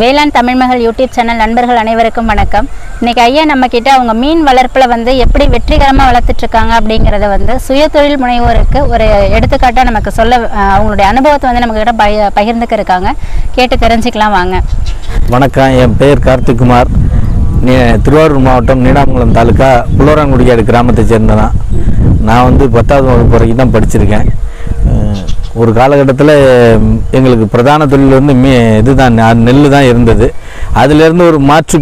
வேளாண் Thamizhmagal YouTube channel நண்பர்கள் அனைவருக்கும் வணக்கம். இன்றைக்கி ஐயா நம்மக்கிட்ட அவங்க மீன் வளர்ப்பில் வந்து எப்படி வெற்றிகரமாக வளர்த்துட்ருக்காங்க அப்படிங்கிறத வந்து சுய தொழில் முனைவோருக்கு ஒரு எடுத்துக்காட்டாக நமக்கு சொல்ல அவங்களுடைய அனுபவத்தை வந்து நம்மக்கிட்ட பய- பகிர்ந்துக்க இருக்காங்க கேட்டு தெரிஞ்சுக்கலாம் வாங்க. வணக்கம். என் பெயர் கார்த்திக்குமார் திருவாரூர் மாவட்டம் நீடாமங்கலம் தாலுக்கா புலோராங்குடியாடு கிராமத்தை சேர்ந்ததான் நான் வந்து பத்தாவது வகுப்பு வரைக்கும் தான் படிச்சிருக்கேன். ஒரு காலகட்டத்தில் எங்களுக்கு பிரதான தொழில் வந்து மீ இதுதான் நெல் தான் இருந்தது. அதிலேருந்து ஒரு மாற்று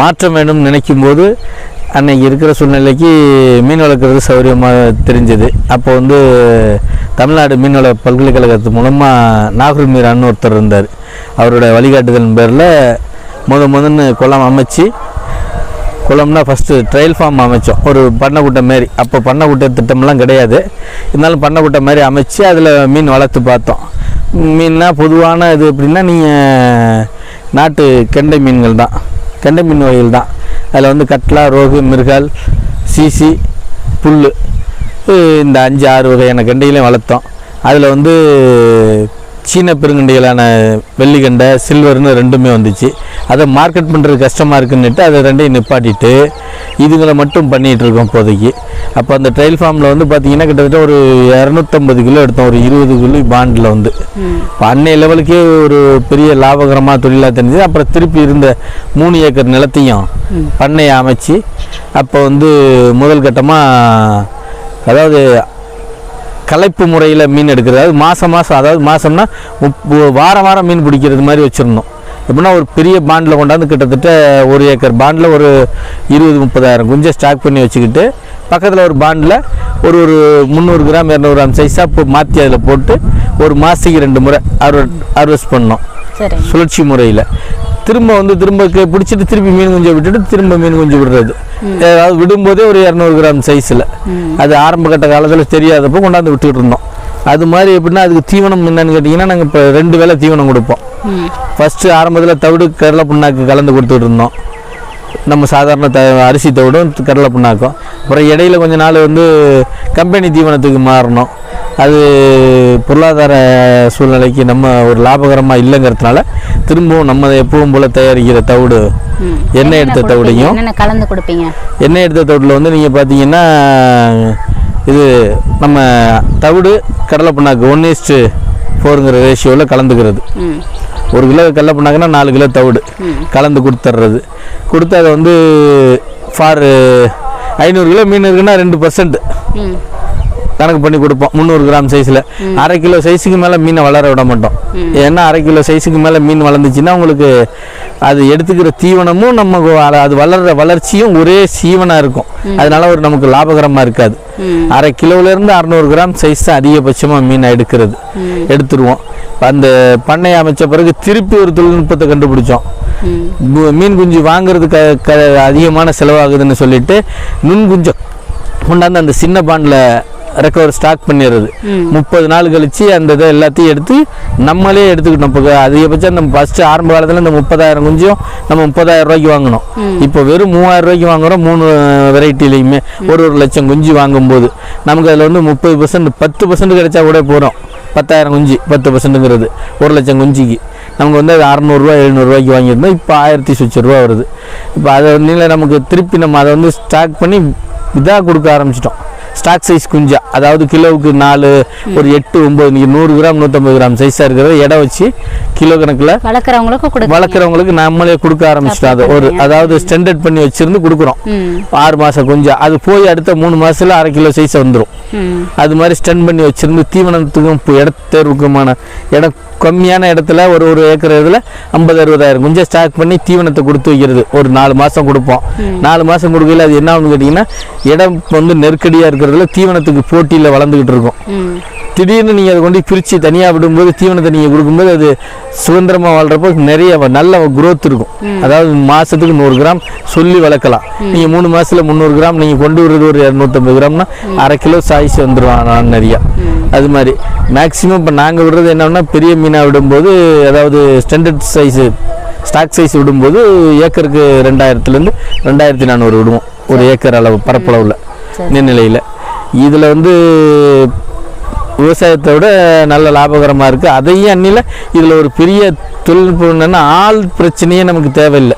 மாற்றம் வேணும்னு நினைக்கும் போது அன்னைக்கு இருக்கிற சூழ்நிலைக்கு மீன் வளர்க்குறது சௌகரியமாக தெரிஞ்சது. அப்போ வந்து தமிழ்நாடு மீன்வள பல்கலைக்கழகத்து மூலமாக நாகூர் மீரான்னு ஒருத்தர் இருந்தார். அவரோட வழிகாட்டுதல் பேரில் முத முதன்னு குளம் அமைச்சு குளம்னா ஃபஸ்ட்டு ட்ரையல் ஃபார்ம் அமைச்சோம். ஒரு பண்ணைக்குட்டை மாரி. அப்போ பண்ணைக்குட்டை திட்டம்லாம் கிடையாது. இருந்தாலும் பண்ணைக்குட்டை மாதிரி அமைச்சு அதில் மீன் வளர்த்து பார்த்தோம். மீன்னா பொதுவான இது எப்படின்னா நீங்கள் நாட்டு கெண்டை மீன்கள் தான். கெண்டை மீன் வகைகள் தான். அதில் வந்து கட்லா ரோகு மிருகால் சீசி புல் இந்த அஞ்சு ஆறு வகையான கெண்டைகளையும் வளர்த்தோம். அதில் வந்து சீன பெருங்கண்டைகளான வெள்ளிக்கண்டை சில்வர்னு ரெண்டுமே வந்துச்சு. அதை மார்க்கெட் பண்ணுறது கஷ்டமாக இருக்குன்னுட்டு அதை ரெண்டையும் நிப்பாட்டிட்டு இதுங்களை மட்டும் பண்ணிகிட்டு இருக்கோம் இப்போதைக்கு. அப்போ அந்த ட்ரையல் ஃபார்மில் வந்து பார்த்தீங்கன்னா கிட்டத்தட்ட ஒரு இரநூத்தம்பது கிலோ எடுத்தோம். ஒரு இருபது கிலோ பாண்டில் வந்து. இப்போ அன்னைய லெவலுக்கே ஒரு பெரிய லாபகரமாக தொழிலாக தெரிஞ்சது. அப்புறம் திருப்பி இருந்த மூணு ஏக்கர் நிலத்தையும் பண்ணையை அமைச்சு அப்போ வந்து முதல் கட்டமாக அதாவது கலைப்பு முறையில் மீன் எடுக்கிறது. அதாவது மாதம் மாதம் அதாவது மாதம்னா வாரம் வாரம் மீன் பிடிக்கிறது மாதிரி வச்சுருந்தோம். எப்படின்னா ஒரு பெரிய பாண்டில் கொண்டாந்து கிட்டத்தட்ட ஒரு ஏக்கர் பாண்டில் ஒரு இருபது முப்பதாயிரம் குஞ்சை ஸ்டாக் பண்ணி வச்சுக்கிட்டு பக்கத்தில் ஒரு பாண்டில் ஒரு ஒரு முந்நூறு கிராம் இரநூறு கிராம் சைஸாக இப்போ மாற்றி அதில் போட்டு ஒரு மாதத்துக்கு ரெண்டு முறை அறுவ அறுவஸ்ட் பண்ணோம். சுழற்சி முறையில். திரும்ப வந்து திரும்ப பிடிச்சிட்டு திருப்பி மீன் குஞ்சை விட்டுட்டு திரும்ப மீன் குஞ்சு விடுறது. அதாவது விடும்போதே ஒரு இரநூறு கிராம் சைஸில் அது ஆரம்ப கட்ட காலத்தில் தெரியாதப்போ கொண்டாந்து விட்டுட்டு இருந்தோம். அது மாதிரி எப்படின்னா அதுக்கு தீவனம் என்னன்னு கேட்டிங்கன்னா நாங்கள் இப்போ ரெண்டு வேளை தீவனம் கொடுப்போம். ஃபஸ்ட்டு ஆரம்பத்தில் தவிடு கடலை புண்ணாக்கு கலந்து கொடுத்துட்டு இருந்தோம். நம்ம சாதாரண த அரிசி தவிடும் கடலை புண்ணாக்கும். அப்புறம் இடையில கொஞ்ச நாள் வந்து கம்பெனி தீவனத்துக்கு மாறணும். அது பொருளாதார சூழ்நிலைக்கு நம்ம ஒரு லாபகரமாக இல்லைங்கிறதுனால திரும்பவும் நம்ம எப்பவும் போல் தயாரிக்கிற தவிடு. எண்ணெய் எடுத்த? தவிடையும். கலந்து கொடுப்பீங்க? எண்ணெய் எடுத்த தவிடில் வந்து நீங்கள் பார்த்தீங்கன்னா இது நம்ம தவிடு கடலை புண்ணாக்கு ஒன் இஸ்ட்டு ஃபோருங்கிற ரேஷியோவில் கலந்துக்கிறது. ஒரு கிலோ கடலை புண்ணாக்குன்னா நாலு கிலோ தவிடு. கலந்து கொடுத்துட்றது கொடுத்து அதை வந்து ஃபார் ஐநூறு கிலோ மீன் இருக்குன்னா ரெண்டு பர்சன்ட் கணக்கு பண்ணி கொடுப்போம். முந்நூறு கிராம் சைஸில் அரை கிலோ சைஸுக்கு மேலே மீனை வளர விட மாட்டோம். ஏன்னா அரை கிலோ சைஸுக்கு மேலே மீன் வளர்ந்துச்சுன்னா உங்களுக்கு அது எடுத்துக்கிற தீவனமும் நம்ம அது- வளர்ற வளர்ச்சியும் ஒரே சீவனாக இருக்கும். அதனால ஒரு நமக்கு லாபகரமாக இருக்காது. அரை கிலோவிலேருந்து அறநூறு கிராம் சைஸ் தான் அதிகபட்சமாக மீனை எடுக்கிறது. எடுத்துருவோம். அந்த பண்ணை அமைச்ச பிறகு திருப்பி ஒரு தொழில்நுட்பத்தை கண்டுபிடிச்சோம். மீன் குஞ்சு வாங்குறதுக்கு அதிகமான செலவாகுதுன்னு சொல்லிட்டு நுண் குஞ்சம் கொண்டாந்து அந்த சின்ன பாண்டில் ரெக்கவர் ஸ்டாக் பண்ணிடுறது. முப்பது நாள் கழிச்சு அந்த இதை எல்லாத்தையும் எடுத்து நம்மளே எடுத்துக்கிட்டோம். இப்போ அதிகபட்சம் நம்ம ஃபஸ்ட்டு ஆரம்ப காலத்தில் இந்த முப்பதாயிரம் குஞ்சும் நம்ம முப்பதாயிரம் ரூபாய்க்கு வாங்கினோம். இப்போ வெறும் மூவாயிரம் ரூபாய்க்கு வாங்குறோம் மூணு வெரைட்டிலையுமே ஒரு ஒரு லட்சம் குஞ்சு வாங்கும்போது. நமக்கு அதில் வந்து முப்பது பர்சன்ட் பத்து பர்சன்ட் கிடைச்சா கூட போகிறோம் பத்தாயிரம் குஞ்சு பத்து பர்சன்ட்டுங்கிறது ஒரு லட்சம் குஞ்சுக்கு. நமக்கு வந்து அது அறநூறுவா எழுநூறுவாய்க்கு வாங்கியிருந்தோம் இப்போ ஆயிரத்தி சொச்ச ரூபா வருது. இப்போ அதை வந்து நமக்கு திருப்பி நம்ம அதை வந்து ஸ்டாக் பண்ணி இதாக கொடுக்க ஆரம்பிச்சிட்டோம். ஸ்டாக் சைஸ் குஞ்சா. அதாவது கிலோவுக்கு நாலு ஒரு எட்டு ஒம்பது நீங்கள் நூறு கிராம் நூற்றம்பது கிராம் சைஸாக இருக்கிறத எடை வச்சு கிலோ கணக்கில் வளர்க்குறவங்களுக்கு வளர்க்குறவங்களுக்கு நம்மளே கொடுக்க ஆரம்பிச்சிட்டோம். அதை ஒரு அதாவது ஸ்டாண்டர்ட் பண்ணி வச்சிருந்து கொடுக்குறோம். ஆறு மாதம் குஞ்சா. அது போய் அடுத்த மூணு மாதத்தில் அரை கிலோ சைஸ் வந்துடும் அது மாதிரி ஸ்டென் பண்ணி வச்சிருந்து தீவனத்துக்கும் இடத்தேர்வுக்குமான இடம் கம்மியான இடத்துல ஒரு ஒரு ஏக்கர் இதில் ஐம்பது அறுபதாயிரம் குஞ்சை ஸ்டாக் பண்ணி தீவனத்தை கொடுத்து வைக்கிறது. ஒரு நாலு மாதம் கொடுப்போம். நாலு மாதம் கொடுக்கல அது என்ன கேட்டிங்கன்னா இடம் வந்து நெருக்கடியாக இருக்கிறதுல தீவனத்துக்கு போட்டியில் வளர்ந்துக்கிட்டு இருக்கும். திடீர்னு நீங்கள் அதை கொண்டு பிரித்து தனியாக விடும்போது தீவனத்தை நீங்கள் கொடுக்கும்போது அது சுதந்திரமாக வாழ்கிறப்போ நிறைய நல்ல growth இருக்கும். அதாவது மாதத்துக்கு நூறு கிராம் சொல்லி வளர்க்கலாம். நீங்கள் மூணு மாதத்தில் முந்நூறு கிராம் நீங்கள் கொண்டு வர்றது ஒரு இரநூத்தம்பது கிராம்னா அரை கிலோ சாய்ஸ் வந்துடும் நிறையா. அது மாதிரி. மேக்ஸிமம் இப்போ நாங்கள் விடுறது என்னன்னா பெரிய மீனாக விடும்போது அதாவது ஸ்டாண்டர்ட் சைஸு ஸ்டாக் சைஸ் விடும்போது ஏக்கருக்கு ரெண்டாயிரத்துலேருந்து ரெண்டாயிரத்தி நானூறு விடுவோம். ஒரு ஏக்கர் அளவு பரப்பளவில். நீர்நிலையில். இதில் வந்து விவசாயத்தை விட நல்ல லாபகரமாக இருக்குது அதையும் அன்னியில் இதில் ஒரு பெரிய தொழில்நுட்பம் என்னென்னா ஆள் பிரச்சனையே நமக்கு தேவையில்லை.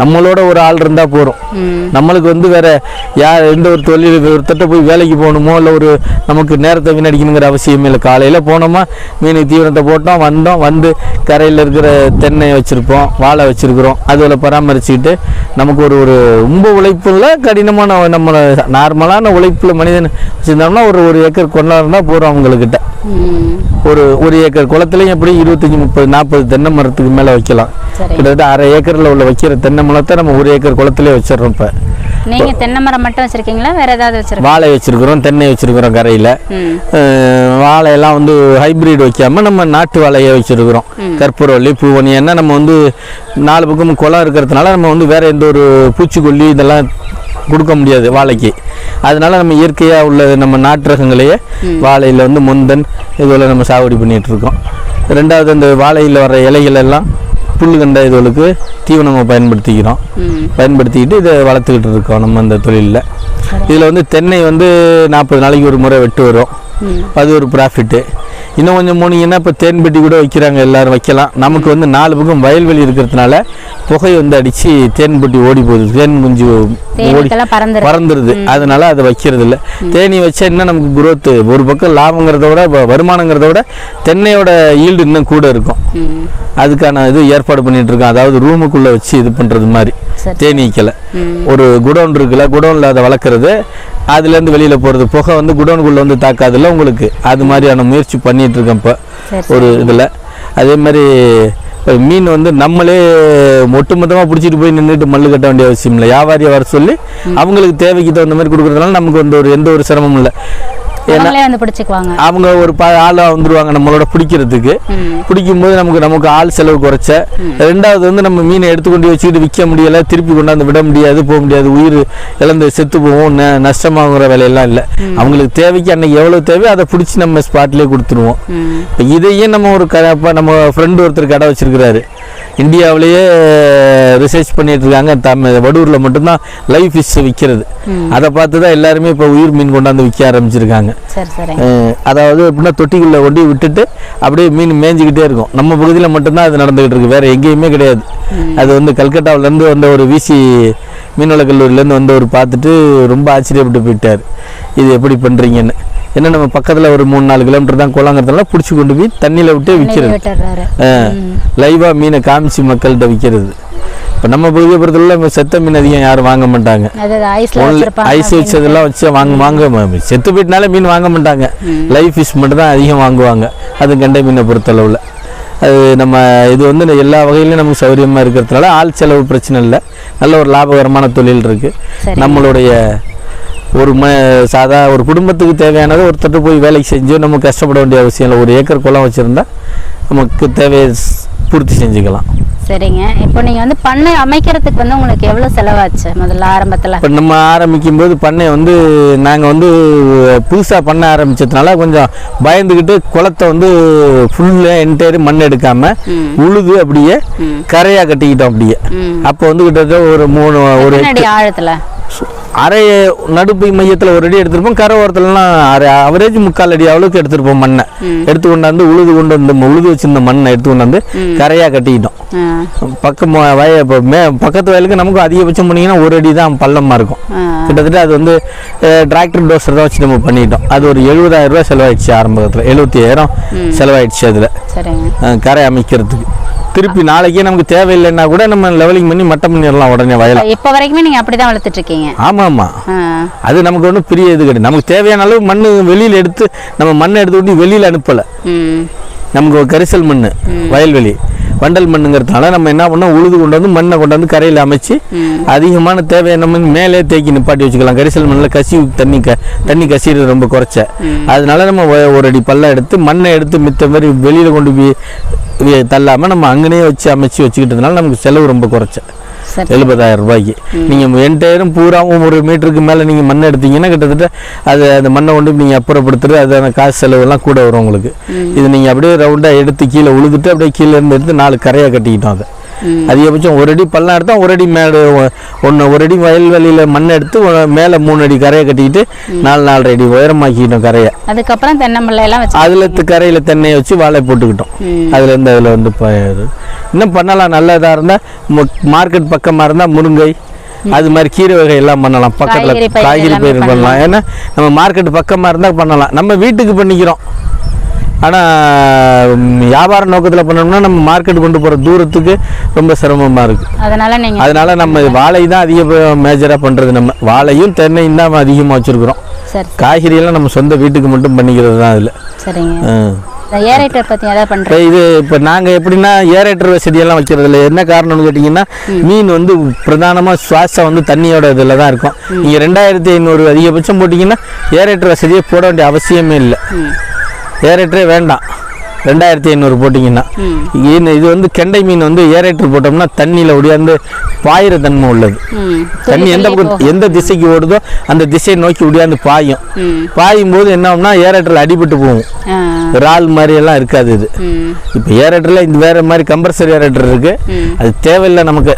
நம்மளோட ஒரு ஆள் இருந்தால் போகிறோம் நம்மளுக்கு வந்து வேற யார் எந்த ஒரு தொழில் ஒருத்தட்ட போய் வேலைக்கு போகணுமோ இல்லை ஒரு நமக்கு நேரத்தை வீணடிக்கணுங்கிற அவசியமே இல்லை. காலையில் போனோமா மீனுக்கு தீவனத்தை போட்டோம் வந்தோம் வந்து கரையில் இருக்கிற தென்னை வச்சுருப்போம் வாழை வச்சுருக்குறோம். அதில் பராமரிச்சுக்கிட்டு நமக்கு ஒரு ஒரு ரொம்ப உழைப்புல கடினமான நம்ம நார்மலான உழைப்பில் மனிதன் வச்சுருந்தோம்னா ஒரு ஒரு ஏக்கர் கொண்டாடுனா போகிறோம் அவங்கக்கிட்ட ம் ஒரு ஒரு ஏக்கர் குளத்துலையும் எப்படி இருபத்தஞ்சி முப்பது நாற்பது தென்னை மரத்துக்கு மேலே வைக்கலாம். கிட்டத்தட்ட அரை ஏக்கரில் உள்ள வைக்கிற தென்னை மரத்தை நம்ம ஒரு ஏக்கர் குளத்துலேயே வச்சிடுறோம் இப்போ. நீங்க தென்னை மரம் மட்டும் வச்சிருக்கீங்களா? வேற ஏதாவது வச்சிருக்கீங்க வாழை வச்சிருக்கிறோம் தென்னை வச்சிருக்கிறோம் கரையில். வாழையெல்லாம் வந்து ஹைபிரிட் வைக்காம நம்ம நாட்டு வாழையை வச்சிருக்கிறோம். கற்பூரவள்ளி பூவணி ஏன்னா நம்ம வந்து நாலு பக்கமும் குளம் இருக்கிறதுனால நம்ம வந்து வேற எந்த ஒரு பூச்சிக்கொல்லி இதெல்லாம் கொடுக்க முடியாது வாழைக்கு. அதனால நம்ம இயற்கையாக உள்ள நம்ம நாட்டு ரகங்களையே வாழையில் வந்து முந்தன் இதுவரை நம்ம சாகுபடி பண்ணிட்டு இருக்கோம் ரெண்டாவது அந்த வாழையில் வர இலைகள் எல்லாம் புல்லுகண்ட இதுகளுக்கு தீவனமாக பயன்படுத்திக்கிறோம். பயன்படுத்திக்கிட்டு இதை வளர்த்துக்கிட்டு இருக்கோம் நம்ம அந்த தொழிலில். இதில் வந்து தென்னை வந்து நாற்பது நாளைக்கு ஒரு முறை வெட்டு வரும். அது ஒரு ப்ராஃபிட்டு இன்னும் கொஞ்சம் போனீங்கன்னா இப்போ தேன் பெட்டி கூட வைக்கிறாங்க எல்லாரும் வைக்கலாம். நமக்கு வந்து நாலு பக்கம் வயல்வெளி இருக்கிறதுனால புகை வந்து அடித்து தேன் பெட்டி ஓடி போகுது. தேன் குஞ்சு ஓடி பறந்துருது. அதனால அதை வைக்கிறது இல்லை. தேனி வச்சா இன்னும் நமக்கு growth ஒரு பக்கம் லாபங்கிறத விட வருமானங்கிறத விட தென்னையோட ஈல்டு இன்னும் கூட இருக்கும். அதுக்கான இது ஏற்பாடு பண்ணிட்டு இருக்கோம். அதாவது ரூமுக்குள்ளே வச்சு இது பண்ணுறது மாதிரி. தேனீக்களை ம். ஒரு குடோன் இருக்குல்ல குடோனில் அதை வளர்க்குறது. அதுலேருந்து வெளியில் போகிறது புகை வந்து குடோனுக்குள்ளே வந்து தாக்காதுல்ல உங்களுக்கு? அது மாதிரியான முயற்சி பண்ணிட்டு இருக்கேன் இப்போ ஒரு இதில். அதே மாதிரி மீன் வந்து நம்மளே ஒட்டுமொத்தமாக பிடிச்சிட்டு போய் நின்றுட்டு மல்லு கட்ட வேண்டிய அவசியம் இல்லை. வியாபாரியை வர சொல்லி அவங்களுக்கு தேவைக்கு தகுந்த மாதிரி கொடுக்குறதுனால நமக்கு வந்து ஒரு எந்த ஒரு சிரமமும் இல்லை. அவங்களே வந்து பிடிச்சிக்குவாங்க. அவங்க ஒரு ப ஆளாக வந்துருவாங்க நம்மளோட பிடிக்கிறதுக்கு. பிடிக்கும்போது நமக்கு நமக்கு ஆள் செலவு குறைச்ச. ரெண்டாவது வந்து நம்ம மீனை எடுத்துக்கொண்டு வச்சுக்கிட்டு விற்க முடியல திருப்பி கொண்டாந்து விட முடியாது போக முடியாது உயிர் இழந்து செத்து போவோம் ந- நஷ்டமாகுற வேலையெல்லாம் இல்லை. அவங்களுக்கு தேவைக்கு அன்னைக்கு எவ்வளோ தேவையோ அதை பிடிச்சி நம்ம ஸ்பாட்லேயே கொடுத்துருவோம். இப்போ இதையே நம்ம ஒரு க இப்போ நம்ம ஃப்ரெண்டு ஒருத்தர் கடை வச்சிருக்கிறாரு. இந்தியாவிலேயே ரிசர்ச் பண்ணிட்டு இருக்காங்க. தம் வடூரில் மட்டும்தான் லைவ் ஃபிஷ் விற்கிறது அதை பார்த்து தான் எல்லாருமே இப்போ உயிர் மீன் கொண்டாந்து விற்க ஆரம்பிச்சிருக்காங்க. அதாவது எப்படின்னா தொட்டிக்குள்ளே ஒண்டி விட்டுட்டு அப்படியே மீன் மேய்ஞ்சிக்கிட்டே இருக்கும். நம்ம பகுதியில் மட்டும்தான் அது நடந்துகிட்டு இருக்கு. வேற எங்கேயுமே கிடையாது. அது வந்து கல்கட்டாவிலேருந்து வந்த ஒரு விசி மீன்வள கல்லூரியிலேருந்து வந்தவர் பார்த்துட்டு ரொம்ப ஆச்சரியப்பட்டு போயிட்டார். இது எப்படி பண்ணுறீங்கன்னு ஏன்னா நம்ம பக்கத்தில் ஒரு மூணு நாலு கிலோமீட்டர் தான் குளங்கிறதுனால பிடிச்சி கொண்டு போய் தண்ணியில் விட்டே விற்கிறது லைவாக மீனை காமிச்சு மக்கள்கிட்ட விற்கிறது இப்போ நம்ம நம்ம செத்த மீன் அதிகம் யாரும் வாங்க மாட்டாங்க. ஐஸ் வச்சதெல்லாம் வச்சு வாங்க வாங்க செத்து போயிட்டனால மீன் வாங்க மாட்டாங்க. லைவ் ஃபிஷ் மட்டும் தான் அதிகம் வாங்குவாங்க. அது கெண்டை மீனை பொறுத்தளவில். அது நம்ம இது வந்து எல்லா வகையிலும் நமக்கு சௌகரியமாக இருக்கிறதுனால ஆள் செலவு பிரச்சனை இல்லை. நல்ல ஒரு லாபகரமான தொழில் இருக்குது. நம்மளுடைய ஒரு ம சாதா ஒரு குடும்பத்துக்கு தேவையானதை ஒருத்தட்ட போய் வேலைக்கு செஞ்சு நம்ம கஷ்டப்பட வேண்டிய அவசியம் இல்லை. ஒரு ஏக்கர் குளம் வச்சுருந்தா நமக்கு தேவையை பூர்த்தி செஞ்சுக்கலாம். சரிங்க. இப்போ நீங்க வந்து பண்ணை அமைக்கிறதுக்கு வந்து உங்களுக்கு எவ்வளவு செலவாச்சு முதல்ல ஆரம்பத்துல? இப்போ நம்ம ஆரம்பிக்கும் போது பண்ணை வந்து நாங்கள் வந்து புதுசாக பண்ண ஆரம்பிச்சதுனால கொஞ்சம் பயந்துக்கிட்டு குளத்தை வந்து ஃபுல்லாக என்டையர் மண் எடுக்காமல். உழுது அப்படியே. கரையாக கட்டிக்கிட்டோம் அப்படியே. அப்போ வந்து கிட்டத்தட்ட ஒரு மூணு ஒரு ஆழத்துல? அரை நடுப்பு மையத்தில் ஒரு அடி எடுத்திருப்போம் கரை ஓரத்துலலாம் அரை அவரேஜ் முக்கால் அடி அளவுக்கு எடுத்திருப்போம் மண்ணை. எடுத்து கொண்டாந்து உழுது கொண்டு வந்து உழுது வச்சிருந்த மண்ணை எடுத்து கொண்டாந்து கரையாக கட்டிக்கிட்டோம். பக்கம் வய இப்போ மே பக்கத்து வயலுக்கு நமக்கு அதிகபட்சம் போனீங்கன்னா ஒரு அடி தான் பள்ளமாக இருக்கும். கிட்டத்தட்ட அது வந்து டிராக்டர் டோசர் தான் வச்சு நம்ம பண்ணிட்டோம். அது ஒரு எழுபதாயிரம் ரூபாய் செலவாயிடுச்சு ஆரம்பத்தில். எழுபத்தி ஆயிரம் செலவாயிடுச்சு அதில். கரை அமைக்கிறதுக்கு. திருப்பி நாளைக்கே நமக்கு தேவையில்லைன்னா கூட நம்ம லெவலிங் பண்ணி மட்டம் பண்ணிடலாம் உடனே வயலை. இப்போ வரைக்குமே நீங்க அப்படிதான் வளர்த்துட்டு இருக்கீங்க ஆமாம் ஆமாம் அது நமக்கு ஒன்றும் பெரிய இது கிடையாது. நமக்கு தேவையான அளவு மண் வெளியில் எடுத்து நம்ம மண்ணை எடுத்து கொண்டு வெளியில் அனுப்பலை. நமக்கு ஒரு கரிசல் மண் வயல்வெளி. வண்டல் மண்ணுங்கிறதுனால நம்ம என்ன பண்ணோம்? உழுது கொண்டு வந்து மண்ணை கொண்டு வந்து கரையில் அமைச்சு அதிகமான தேவையான மண் மேலே தேக்கி நிப்பாட்டி வச்சுக்கலாம். கரிசல் மண்ணில் கசி தண்ணி க தண்ணி கசிறது ரொம்ப குறைச்ச. அதனால நம்ம ஒரு அடி பள்ளம் எடுத்து மண்ணை எடுத்து மித்த மாதிரி வெளியில் கொண்டு போய் வி- தள்ளாம நம்ம அங்கனே வச்சு அமைச்சு வச்சுக்கிட்டதுனால நமக்கு செலவு ரொம்ப குறைச்ச. சரி எழுபதாயிரம் ரூபாய்க்கு. நீங்கள் என்டையரும் பூராவும் ஒரு மீட்டருக்கு மேலே நீங்கள் மண் எடுத்தீங்கன்னா கிட்டத்தட்ட அது அந்த மண்ணை கொண்டு நீங்கள் அப்புறப்படுத்துறது அதான காசு செலவெல்லாம் கூட வரும் உங்களுக்கு. இது நீங்கள் அப்படியே ரவுண்டாக எடுத்து கீழே உழுதுட்டு அப்படியே கீழே இருந்து எடுத்து நாலு கரையாக கட்டிக்கிட்டோம் அதை. அதிகபட்சம் ஒரு அடி பள்ளம் எடுத்தா ஒரு அடி மேடு ஒன்று ஒரு அடி வயல்வெளியில் மண் எடுத்து மேலே மூணு அடி கரையை கட்டிக்கிட்டு நாலு நாலரை அடி உயரமாக்கிட்டோம் கரையை. அதுக்கப்புறம் தென்னம்பிள்ளை எல்லாம் வச்சு அதில் கரையில் தென்னையை வச்சு வாழை போட்டுக்கிட்டோம். ம். அதுல இருந்து அதில் வந்து இன்னும் பண்ணலாம் நல்லதாக இருந்தால் மார்க்கெட் பக்கமாக இருந்தால் முருங்கை அது மாதிரி கீரை வகை எல்லாம் பண்ணலாம். பக்கத்தில் காய்கறி பயிர் பண்ணலாம். ஏன்னா நம்ம மார்க்கெட் பக்கமாக இருந்தால் பண்ணலாம். நம்ம வீட்டுக்கு பண்ணிக்கிறோம். ஆனால் வியாபார நோக்கத்தில் பண்ணோம்னா நம்ம மார்க்கெட் கொண்டு போகிற தூரத்துக்கு ரொம்ப சிரமமாக இருக்குது அதனால நீங்க அதனால நம்ம வாழை தான் அதிக மேஜராக பண்ணுறது நம்ம. வாழையும் தென்னையும் தான் அதிகமாக வச்சுருக்குறோம். சரி காய்கறியெல்லாம் நம்ம சொந்த வீட்டுக்கு மட்டும் பண்ணிக்கிறது தான் அதில். சரிங்க. ஏரேட்டர் பத்தி ஏதாவது பண்றீங்க? இது இப்போ நாங்கள் எப்படின்னா ஏரேட்டர் வசதியெல்லாம் வைக்கிறது இல்லை. என்ன காரணம்னு கேட்டிங்கன்னா மீன் வந்து பிரதானமாக சுவாசம் வந்து தண்ணியோட இதில் தான் இருக்கும். நீங்கள் ரெண்டாயிரத்தி ஐநூறு அதிகபட்சம் போட்டிங்கன்னா ஏரேட்டர் வசதியே போட வேண்டிய அவசியமே இல்லை. ஏரேட்டரே வேண்டாம். ரெண்டாயிரத்தி ஐநூறு போட்டிங்கன்னா. இது வந்து கெண்டை மீன் வந்து ஏரேட்டர் போட்டோம்னா தண்ணியில் ஒடியாந்து பாயிர தன்மை உள்ளது. தண்ணி எந்த எந்த திசைக்கு ஓடுதோ அந்த திசையை நோக்கி ஒடியாந்து பாயும். பாயும் போது என்ன ஆகும்னா ஏரேட்டரில் அடிபட்டு போகும். இறால் மாதிரி எல்லாம் இருக்காது இது. இப்போ ஏரேட்டரில் இந்த வேற மாதிரி கம்பல்சரி ஏரேட்டர் இருக்கு. ம். அது தேவையில்லை நமக்கு.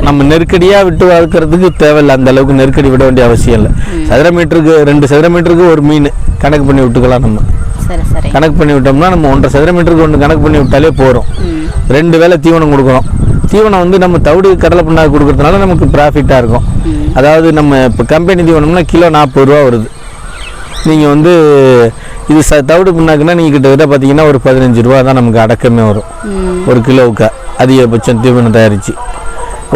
நம்ம நெருக்கடியாக விட்டு வளர்க்குறதுக்கு தேவையில்லை. அந்த அளவுக்கு நெருக்கடி விட வேண்டிய அவசியம் இல்லை. சதுர மீட்டருக்கு ரெண்டு சதுர மீட்டருக்கு ஒரு மீன். கணக்கு பண்ணி விட்டுக்கலாம் நம்ம. கணக்கு பண்ணி விட்டோம்னா நம்ம ஒன்றரை சதுர மீட்டருக்கு ஒன்று கணக்கு பண்ணி விட்டாலே போகிறோம் ரெண்டு வேளை தீவனம் கொடுக்குறோம் தீவனம் வந்து நம்ம தவிடு கடலை புண்ணாக்கு கொடுக்கறதுனால நமக்கு ப்ராஃபிட்டாக இருக்கும். அதாவது நம்ம இப்போ கம்பெனி தீவனம்னா கிலோ நாற்பது ரூபா வருது. நீங்கள் வந்து இது ச தவிடு புண்ணாக்குன்னா நீங்கள் கிட்டத்தட்ட பார்த்தீங்கன்னா ஒரு பதினஞ்சு ரூபா தான் நமக்கு அடக்கமே வரும். ஒரு கிலோவுக்கு அதிகபட்சம் தீவனம் தயாரித்து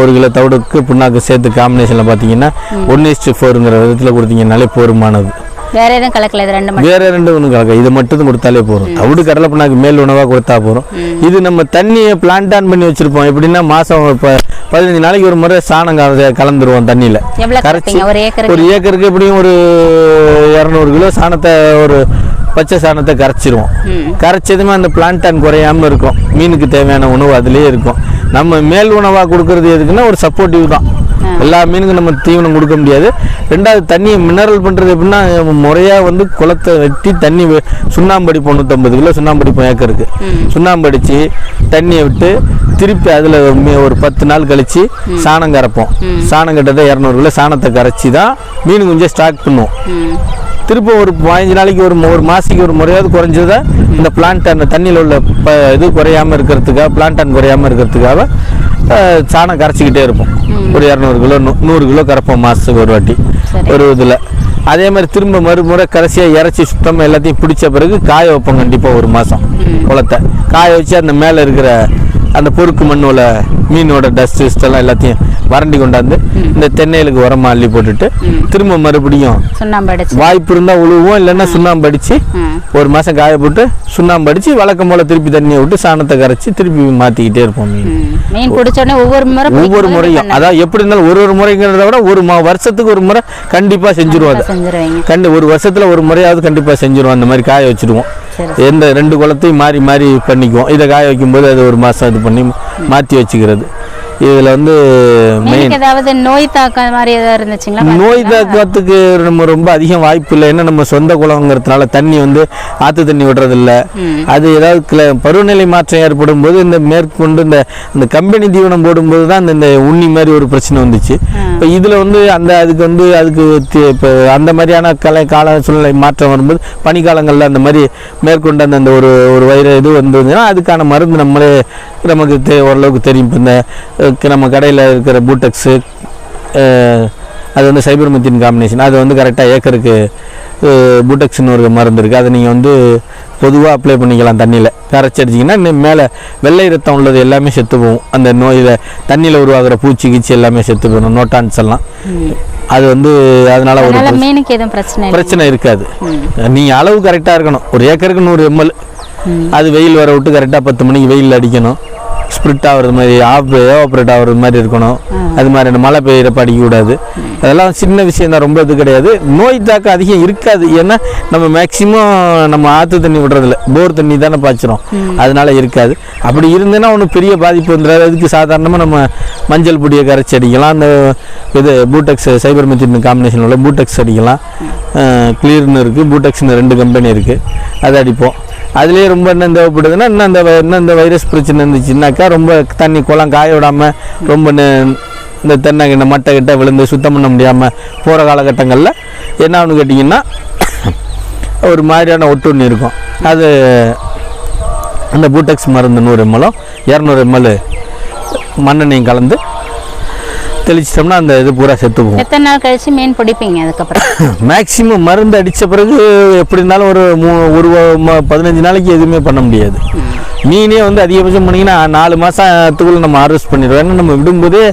ஒரு கிலோ தவிடுக்கு புண்ணாக்கு சேர்த்து காம்பினேஷனில் பார்த்தீங்கன்னா ஒன் இஸ்டு ஃபோருங்கிற விதத்தில் கொடுத்தீங்கனாலே போருமானது வேற எதுவும் கலக்கல இது ரெண்டு வேற ரெண்டு ஒன்று கலக்க இது மட்டும் கொடுத்தாலே போதும். தவிடு கடலை புண்ணாக்கு மேல் உணவாக கொடுத்தா போதும். இது நம்ம தண்ணியை பிளான்ட் ஆன் பண்ணி வச்சிருப்போம். எப்படின்னா மாதம் இப்போ பதினஞ்சு நாளைக்கு ஒரு முறை சாணம் கல- கலந்துருவோம் தண்ணியில். கரைச்சி ஒரு ஏக்கருக்கு? எப்படியும் ஒரு இரநூறு கிலோ சாணத்தை ஒரு பச்சை சாணத்தை கரைச்சிருவோம். கரைச்சதுமே அந்த பிளான்டான் குறையாம இருக்கும். மீனுக்கு தேவையான உணவு அதுலேயே இருக்கும். நம்ம மேல் உணவாக கொடுக்கறது எதுக்குன்னா ஒரு சப்போர்ட்டிவ் தான். எல்லா மீனுக்கும் நம்ம தீவனம் கொடுக்க முடியாது. ரெண்டாவது தண்ணியை மினரல் பண்ணுறது எப்படின்னா முறையாக வந்து குளத்தை வெட்டி தண்ணி வெ- சுண்ணாம்பு அடிப்போம் நூற்றம்பது கிலோ சுண்ணாம்பு அடிப்போம் ஏக்கருக்கு சுண்ணாம்பு அடித்து தண்ணியை விட்டு திருப்பி அதில் ஒரு பத்து நாள் கழித்து சாணம் கரைப்போம். சாணம் கட்டதை இரநூறு கிலோ சாணத்தை கரைச்சி தான் மீன் குஞ்சை ஸ்டாக் பண்ணுவோம். ம். திரும்ப ஒரு பதினஞ்சு நாளைக்கு ஒரு ஒரு மாசத்துக்கு ஒரு முறையாவது குறைஞ்சதா இந்த பிளான்ட் அந்த தண்ணியில் உள்ள ப இது குறையாம இருக்கிறதுக்காக பிளான்டான் குறையாம இருக்கிறதுக்காக சாணம் கரைச்சிக்கிட்டே இருப்போம். ஒரு இரநூறு கிலோ நூ- நூறு கிலோ கரைப்போம் மாசத்துக்கு ஒரு வாட்டி. ஒரு இதில். அதே மாதிரி திரும்ப மறுமுறை கடைசியாக இறச்சி சுத்தமாக எல்லாத்தையும் பிடிச்ச பிறகு காய வைப்போம் கண்டிப்பாக ஒரு மாதம் குளத்தை. காய வச்சு அந்த மேலே இருக்கிற அந்த பொறுக்கு மண்ணோட மீனோட டஸ்ட் எல்லாம் எல்லாத்தையும் வறண்டி கொண்டாந்து இந்த தென்னையிலுக்கு உரமா அள்ளி போட்டுட்டு திரும்ப மறுபடியும் அடிச்சு. வாய்ப்பு இருந்தால் உழுவோம் இல்லைன்னா சுண்ணாம்பு ம். ஒரு மாதம் காய போட்டு சுண்ணாம்பு அடித்து வழக்கம் போல் திருப்பி தண்ணியை விட்டு சாணத்தை கரைச்சி திருப்பி மாற்றிக்கிட்டே இருப்போம் மீன். ஒவ்வொரு முறை ஒவ்வொரு முறையும். அதாவது எப்படி இருந்தாலும் ஒரு ஒரு முறைங்கிறத விட ஒரு மா வருஷத்துக்கு ஒரு முறை கண்டிப்பாக செஞ்சுருவோம் அதை. கண்டு ஒரு வருஷத்தில் ஒரு முறையாவது கண்டிப்பாக செஞ்சுருவோம். அந்த மாதிரி காய வச்சுருவோம். சரி எந்த ரெண்டு குளத்தையும் மாறி மாறி பண்ணிக்குவோம். இதை காய வைக்கும்போது அது ஒரு மாதம் இது பண்ணி மாற்றி வச்சுக்கிறது. இதில் வந்து மெயின் ஏதாவது நோய் தாக்கம் மாதிரி ஏதாவது இருந்துச்சுங்களா? நோய் தாக்கத்துக்கு நம்ம ரொம்ப அதிகம் வாய்ப்பு இல்லை. ஏன்னா நம்ம சொந்த குளங்கிறதுனால தண்ணி வந்து ஆற்று தண்ணி விடுறதில்ல. அது ஏதாவது பருவநிலை மாற்றம் ஏற்படும் போது இந்த மேற்கொண்டு இந்த இந்த கம்பெனி தீவனம் போடும்போது தான் இந்த உண்ணி மாதிரி ஒரு பிரச்சனை வந்துச்சு. இப்போ இதில் வந்து அந்த அதுக்கு வந்து அதுக்கு இப்போ அந்த மாதிரியான கலை கால சூழ்நிலை மாற்றம் வரும்போது பனிக்காலங்களில் அந்த மாதிரி மேற்கொண்டு அந்த அந்த ஒரு ஒரு வயிறு இது வந்ததுன்னா அதுக்கான மருந்து நம்மளே நமக்கு தெ ஓரளவுக்கு தெரியும். இப்போ இந்த நம்ம கடையில் இருக்கிற பூட்டெக்ஸு அது வந்து சைபர்மெத்தின் காம்பினேஷன் அது வந்து கரெக்டாக ஏக்கருக்கு பூட்டெக்ஸ்னு ஒரு மருந்து இருக்குது அதை நீங்கள் வந்து பொதுவாக அப்ளை பண்ணிக்கலாம் தண்ணியில். கரைச்சி அடிச்சிங்கன்னா இன்னும் மேலே வெள்ளை ரத்தம் உள்ளது எல்லாமே செத்து போகும். அந்த நோயில் தண்ணியில் உருவாகிற பூச்சி கீச்சி எல்லாமே செத்து போயிடும். நோட்டான்ஸ் எல்லாம். அது வந்து அதனால ஒரு மீனுக்கு எதுவும் பிரச்சனை பிரச்சனை இருக்காது. நீங்கள் அளவு கரெக்டாக இருக்கணும். ஒரு ஏக்கருக்கு நூறு எம்எல் அது வெயில் வர விட்டு கரெக்டாக பத்து மணிக்கு வெயில் அடிக்கணும். ஸ்ப்ரிட் ஆகுறது மாதிரி ஆப் ஏவாப்ரேட் ஆகுறது மாதிரி இருக்கணும். அது மாதிரி மழை பெய்யறப்ப அடிக்கக்கூடாது அதெல்லாம் சின்ன விஷயம் தான் ரொம்ப இது கிடையாது. நோய் தாக்கம் அதிகம் இருக்காது. ஏன்னா நம்ம மேக்சிமம் நம்ம ஆற்று தண்ணி விடுறதில்ல. போர் தண்ணி தானே பாய்ச்சிரும் அதனால இருக்காது. அப்படி இருந்ததுன்னா ஒன்றும் பெரிய பாதிப்பு வந்துடாது. அதுக்கு சாதாரணமாக நம்ம மஞ்சள் பொடியை கரைச்சி அடிக்கலாம். அந்த இது பூட்டெக்ஸ் சைபர் மெத்தின் காம்பினேஷன் உள்ள பூட்டெக்ஸ் அடிக்கலாம். கிளியர்னு இருக்குது பூட்டெக்ஸ்னு ரெண்டு கம்பெனி இருக்குது அதை அடிப்போம். அதுலேயே ரொம்ப என்ன தேவைப்படுதுன்னா இன்னும் இந்த இன்னும் இந்த வைரஸ் பிரச்சனை இருந்துச்சுன்னாக்கா ரொம்ப தண்ணி குளம் காய விடாமல் ரொம்ப இந்த தென்னை கிண்ண மட்டை கிட்ட விழுந்து சுத்தம் பண்ண முடியாமல் போகிற காலகட்டங்களில் என்ன கேட்டிங்கன்னா ஒரு மாதிரியான ஒட்டுண்ணி இருக்கும். அது அந்த பூட்டெக்ஸ் மருந்து நூறு எம்எலும் இரநூறு எம்எல் மண்ணெண்ணையும் கலந்து தெளிச்சிட்டோம்னா அந்த இது பூரா செத்து போகும். எத்தனை நாள் கழிச்சு மீன் பிடிப்பீங்க அதுக்கப்புறம்? மேக்ஸிமம் மருந்து அடித்த பிறகு எப்படி இருந்தாலும் ஒரு மூ ஒரு பதினஞ்சு நாளைக்கு எதுவுமே பண்ண முடியாது. மீனே வந்து அதிகபட்சம் பண்ணிங்கன்னா நாலு மாதத்துக்குள்ளே நம்ம ஹார்வெஸ்ட் பண்ணிடுவோம். ஏன்னா நம்ம விடும்போதே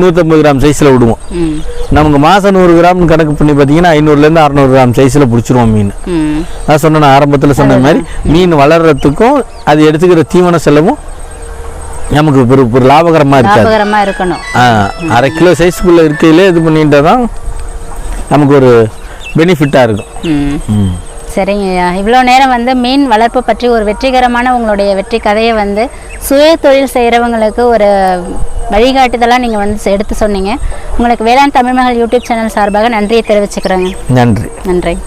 நூற்றம்பது கிராம் சைஸில் விடுவோம். நமக்கு மாதம் நூறு கிராம்னு கணக்கு பண்ணி பார்த்தீங்கன்னா ஐநூறுலேருந்து அறநூறு கிராம் சைஸில் பிடிச்சிருவோம் மீன். நான் சொன்னேன் ஆரம்பத்தில் சொன்ன மாதிரி மீன் வளர்கிறதுக்கும் அது எடுத்துக்கிற தீவன செலவும் நமக்கு ஒரு ஒரு லாபகரமாக இருக்காது. இருக்கணும். அரை கிலோ சைஸ்க்குள்ளே இருக்கையிலே இது பண்ணிட்டு தான் நமக்கு ஒரு பெனிஃபிட்டாக இருக்கும். ம். ம். சரிங்க ஐயா. இவ்வளோ நேரம் வந்து மீன் வளர்ப்பு பற்றி ஒரு வெற்றிகரமான உங்களுடைய வெற்றி கதையை வந்து சுய தொழில் செய்கிறவங்களுக்கு ஒரு வழிகாட்டுதலாக நீங்கள் வந்து எடுத்து சொன்னீங்க. உங்களுக்கு வேளாண் தமிழ் மகள் யூடியூப் சேனல் சார்பாக நன்றியை தெரிவிச்சுக்கிறேங்க. நன்றி. நன்றி.